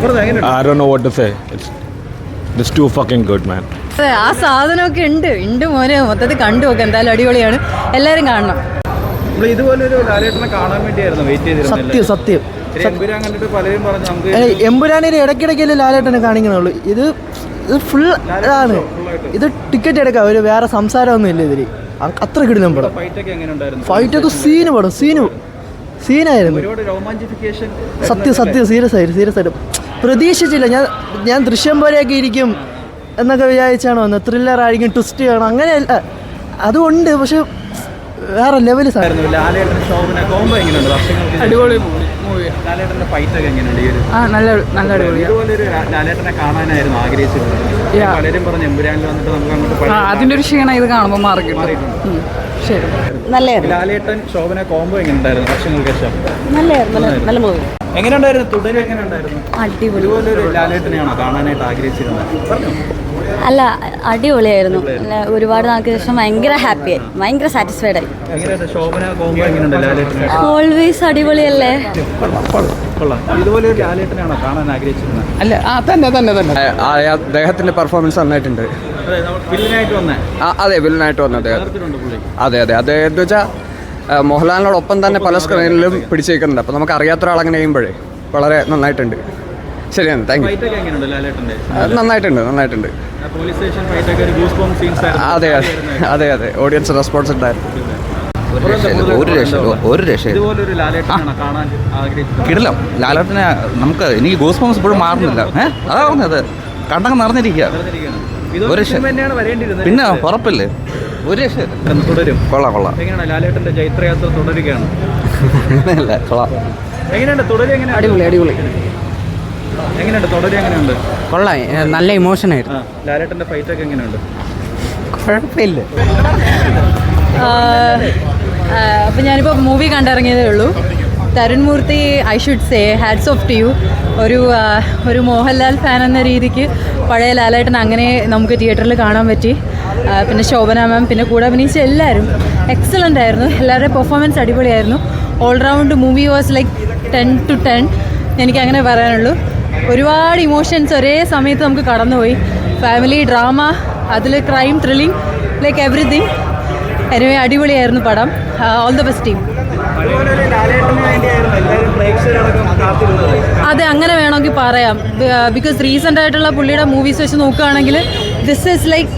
know what to say. It's it's too fucking good, man. അതെ, ആ സാധനമൊക്കെ ഉണ്ട്. ഉണ്ട് മോനെ. മൊത്തത്തിൽ കണ്ടു നോക്കാം. എന്തായാലും അടിപൊളിയാണ്. എല്ലാവരും കാണണം. നമ്മൾ ഇതുപോലെ ലാലേട്ടനെ കാണാൻ വേണ്ടിയായിരുന്നു വെയിറ്റ് ചെയ്തിരുന്നത് സത്യം സത്യം. എമ്പുരാനിൽ ഇടയ്ക്കിടയ്ക്കല്ലേ ലാലേട്ടനെ കാണിക്കണുള്ളൂ ഇത് ഇത് ഫുൾ ഇതാണ്. ഇത് ടിക്കറ്റ് എടുക്കാം. ഒരു വേറെ സംസാരമൊന്നും ഇല്ല ഇതിൽ അത്ര കിടിലം പടം. ഫൈറ്റ് ഒക്കെ എങ്ങനെ ഉണ്ടായിരുന്നു ഫൈറ്റൊക്കെ സീന് പടം. സീന് സീനായിരുന്നു സത്യം സത്യം. സീരിയസ് ആയിരുന്നു സീരിയസ് ആയിട്ട്. പ്രതീക്ഷിച്ചില്ല. ഞാൻ ഞാൻ ദൃശ്യം പോലെയൊക്കെ ഇരിക്കും എന്നൊക്കെ വിചാരിച്ചാണ് വന്നത്. ത്രില്ലർ ആയിരിക്കും ട്വിസ്റ്റ് ചെയ്യണം അങ്ങനെയല്ല. അതുകൊണ്ട് പക്ഷെ വേറെ ലെവൽ അടിപൊളി മൂവി ആ നല്ല നല്ല അടിപൊളിയാണ് ഇതുപോലെ ഒരു ക്ഷീണം ഇത് കാണുമ്പോൾ മാറി കിട്ടും. ശരി. നല്ലതായിരുന്നു. ലാലേട്ടൻ നല്ല കോംബോ എങ്ങനെ ഉണ്ടായിരുന്നു തുടര് എങ്ങനെ ഉണ്ടായിരുന്നു അടിപൊളി. ഇതുപോലെ ഒരു ലാലേട്ടനെയാണോ കാണാനായിട്ട് ആഗ്രഹിച്ചിരുന്നത്? പറഞ്ഞു. അല്ല അടിപൊളിയായിരുന്നു. അല്ല, ഒരുപാട് നാൾക്ക് ശേഷം ഭയങ്കര ഹാപ്പി ആയി ഭയങ്കര സാറ്റിസ്ഫൈഡ് ആയി. എങ്ങനെയുണ്ട്? ശോഭന കോംബോ എങ്ങനെയുണ്ട് ലാലേട്ടനെ? ഓൾവേസ് അടിപൊളിയല്ലേ? കൊള്ളാം ഇതുപോലെ ഒരു ലാലേട്ടനെയാണോ കാണാൻ ആഗ്രഹിച്ചിരുന്നത്? അല്ല ആ തന്നെ തന്നെ തന്നെ. അദ്ദേഹത്തിന്റെ പെർഫോമൻസ് നന്നായിട്ടുണ്ട്. അതെ നമ്മൾ വില്ലനായിട്ട് വന്നേ. ആ, അതെ വില്ലനായിട്ട് വന്നത് അദ്ദേഹം. ചേർത്തിട്ടുണ്ട് പുള്ളി. അതെ അതെ. അദ്ദേഹം എന്ന് വെച്ചാൽ മോഹൻലാലിനോടൊപ്പം തന്നെ പല സ്ക്രീനിലും പിടിച്ചേക്കുന്നുണ്ട്. അപ്പോൾ നമുക്ക് അറിയാത്ത ഒരാൾ അങ്ങനെ ചെയ്യുമ്പോഴേ വളരെ നന്നായിട്ടുണ്ട്. ശരിയാണ് താങ്ക് യു നന്നായിട്ടുണ്ട് നന്നായിട്ടുണ്ട്. അതെ അതെ അതെ. അതെ ഓഡിയൻസ് റെസ്പോൺസ് ഉണ്ടായിരുന്നു. ഒരു രക്ഷ ഒരു കിടിലം. ലാലേട്ടനെ നമുക്ക് എനിക്ക് ഗോസ് ഫോംസ് ഇപ്പോഴും മാറുന്നില്ല. ഏഹ് അതാ പറഞ്ഞത്. കണ്ടങ്ങ് നിറഞ്ഞിരിക്കുക. ഒരു പിന്നെ ഉറപ്പില്ലേ ഒരു രക്ഷയില്ല. തുടരും? കൊള്ളാം കൊള്ളാം. എങ്ങനെയാണ്? ലാലേട്ടന്റെ ചൈത്രയാത്ര തുടരുകയാണ്. അങ്ങനെയല്ല കൊള്ളാം. എങ്ങനെയുണ്ട്? തുടരും എങ്ങനെ അടിപൊളി അടിപൊളി. എങ്ങനെയുണ്ട്? തുടരും എങ്ങനെയുണ്ട്? കൊള്ളാം. നല്ല ഇമോഷൻ ആയിരുന്നു. ആ ലാലേട്ടന്റെ ഫൈറ്റ് ഒക്കെ എങ്ങനെയുണ്ട്? കുഴപ്പമില്ല. അപ്പം ഞാനിപ്പോൾ മൂവി കണ്ടിറങ്ങിയതേ ഉള്ളൂ. Tharun Moorthy I should say hats off to you ഒരു ഒരു മോഹൻലാൽ ഫാൻ എന്ന രീതിക്ക് പഴയ ലാലേട്ടൻ അങ്ങനെ നമുക്ക് തിയേറ്ററിൽ കാണാൻ പറ്റി. പിന്നെ ശോഭന മാം പിന്നെ കൂടെ അഭിനയിച്ച എല്ലാവരും എക്സലന്റ് ആയിരുന്നു. എല്ലാവരുടെയും പെർഫോമൻസ് അടിപൊളിയായിരുന്നു. All round movie was like ten to ten എനിക്ക് അങ്ങനെ പറയാനുള്ളൂ. ഒരുപാട് ഇമോഷൻസ് ഒരേ സമയത്ത് നമുക്ക് കടന്നുപോയി. ഫാമിലി ഡ്രാമ അതിൽ crime thrilling like everything anyway അടിപൊളിയായിരുന്നു പടം. ഓൾ ദ ബെസ്റ്റ് ടീം അതെ അങ്ങനെ വേണമെങ്കിൽ പറയാം. ബിക്കോസ് റീസെന്റ് ആയിട്ടുള്ള പുള്ളിയുടെ മൂവീസ് വെച്ച് നോക്കുകയാണെങ്കിൽ ദിസ് ഈസ് ലൈക്ക്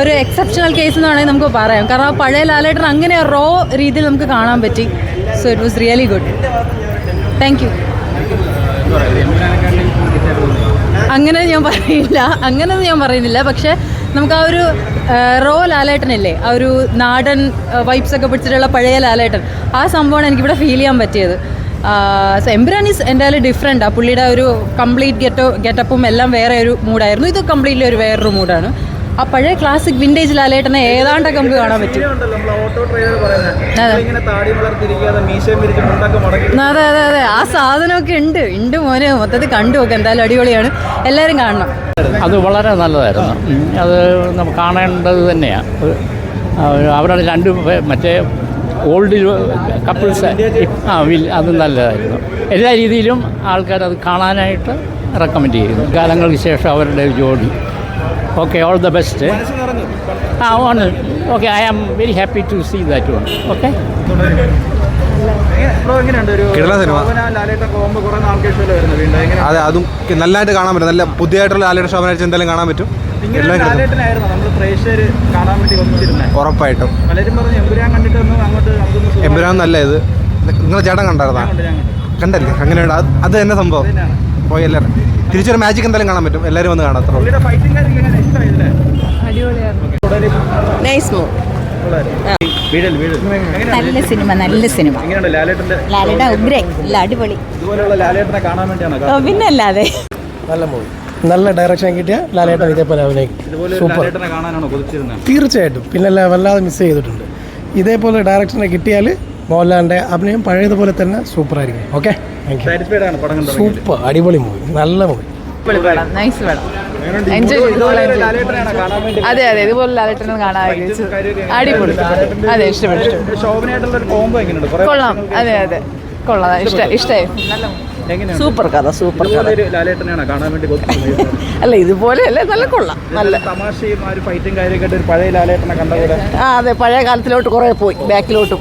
ഒരു എക്സെപ്ഷണൽ കേസ് എന്ന് വേണമെങ്കിൽ നമുക്ക് പറയാം. കാരണം ആ പഴയ ലാലേട്ടൻ അങ്ങനെ റോ രീതിയിൽ നമുക്ക് കാണാൻ പറ്റി. So it was really good thank you അങ്ങനെ ഞാൻ പറയില്ല അങ്ങനെ ഞാൻ പറയുന്നില്ല. പക്ഷേ നമുക്ക് ആ ഒരു റോ ലാലേട്ടനില്ലേ ആ ഒരു നാടൻ വൈബ്സ് ഒക്കെ പിടിച്ചിട്ടുള്ള പഴയ ലാലേട്ടൻ ആ സംഭവമാണ് എനിക്കിവിടെ ഫീൽ ചെയ്യാൻ പറ്റിയത്. സോ എംബ്രാൻ ഈസ് എന്തായാലും ഡിഫറെന്റ് ആ പുള്ളിയുടെ ഒരു കംപ്ലീറ്റ് ഗെറ്റോ ഗെറ്റപ്പും എല്ലാം വേറെ ഒരു മൂഡായിരുന്നു ഇത് കംപ്ലീറ്റ്ലി ഒരു വേറൊരു മൂഡാണ് ആ പഴയ ക്ലാസിക് വിന്റേജ് ലാലേട്ടനെ ഏതാണ്ടൊക്കെ നമുക്ക് കാണാൻ പറ്റും? ഉണ്ടല്ലോ നമ്മൾ ഓട്ടോ ഡ്രൈവർ പറയുന്നത്. അതെ. അതെ അതെ ആ സാധനമൊക്കെ ഉണ്ട്. ഉണ്ട് മോനെ. മൊത്തത്തിൽ കണ്ടു നോക്കാം. എന്തായാലും അടിപൊളിയാണ്. എല്ലാവരും കാണണം. അത് വളരെ നല്ലതായിരുന്നു. അത് നമുക്ക് കാണേണ്ടത് തന്നെയാണ് അവരുടെ രണ്ട് മറ്റേ ഓൾഡ് കപ്പിൾസ് ആ വിൽ അത് നല്ലതായിരുന്നു. എല്ലാ രീതിയിലും ആൾക്കാർ അത് കാണാനായിട്ട് റെക്കമെൻഡ് ചെയ്യുന്നു. കാലങ്ങൾക്ക് ശേഷം അവരുടെ ജോഡി. ഓക്കെ ഓൾ ദ ബെസ്റ്റ് ആ ആണ് okay I am very happy to see that one okay അതെ അതും നല്ലതായിട്ട് കാണാൻ പറ്റും. നല്ല പുതിയതായിട്ടുള്ള ലാലേട്ട ശോഭന എന്തായാലും കാണാൻ പറ്റും. ഉറപ്പായിട്ടും. പലരും പറഞ്ഞു എമ്പുരാൻ കണ്ടിട്ട് ഒന്ന് അങ്ങോട്ട് നമുക്കൊന്ന് സുഖം നല്ല ഇത്. നിങ്ങൾ ചേട്ടൻ കണ്ടായിരുന്നാ. കണ്ടല്ലേ? അങ്ങനെയുണ്ട് അത് തന്നെ സംഭവം. പോയല്ലേ പോയി എല്ലാവരും. തിരിച്ചൊരു മാജിക് എന്തായാലും കാണാൻ പറ്റും. എല്ലാവരും വന്ന് കാണാം. അത്രേ നൈസ് മൂവ് നല്ല സിനിമ നല്ല സിനിമ ലാലേട്ട ഉഗ്രേ ഇല്ല അടിപൊളി. ഇതുപോലെയുള്ള ലാലേട്ടനെ കാണാൻ വേണ്ടിയാണോ പിന്നല്ലാതെ. നല്ല മൂവി നല്ല ഡയറക്ഷൻ കിട്ടിയ ലാലേട്ടൻ ഇതേപോലെ അഭിനയിക്കും ഇതുപോലെ ലാലേട്ടനെ കാണാനാണോ കൊതിച്ചിരുന്നത്? തീർച്ചയായിട്ടും. പിന്നെ വല്ലാതെ മിസ് ചെയ്തിട്ടുണ്ട്. ഇതേപോലെ ഡയറക്ഷനെ കിട്ടിയാൽ മോഹൻലാലിന്റെ അഭിനയം പഴയതുപോലെ തന്നെ സൂപ്പറായിരിക്കും. ഓക്കെ താങ്ക് സാറ്റിസ്ഫൈഡ് ആണ് പടം കണ്ടത് സൂപ്പർ അടിപൊളി മൂവി നല്ല മൂവി നൈസ് വേണം ഇതുപോലെ ഒരു കാണാൻ വേണ്ടി അതെ അതെ. ഇതുപോലെ ലാലേട്ടനെ കാണാൻ ആഗ്രഹിച്ചു. അടിപൊളി. അതെ ഇഷ്ടപ്പെട്ടു ഇഷ്ടപ്പെട്ടു. ഒരു കോംബോ എങ്ങനെയുണ്ട്? കുറെ കൊള്ളാം. അതെ അതെ. കൊള്ളാം. ഇഷ്ട ഇഷ്ടമായി നല്ല സൂപ്പർ കഥ സൂപ്പർ ഇതുപോലെ കാണാൻ വേണ്ടി ഗോസ്പോംസ് അല്ല ഇതുപോലെയല്ലേ നല്ല കൊള്ളാം. നല്ല തമാശയും ആ ഒരു ഫൈറ്റും കാര്യമൊക്കെ പഴയ ലാലേട്ടനെ കണ്ട പോലെ ആ അതെ. പഴയ കാലത്തിലോട്ട് കുറേ പോയി. ബാക്കിലോട്ട്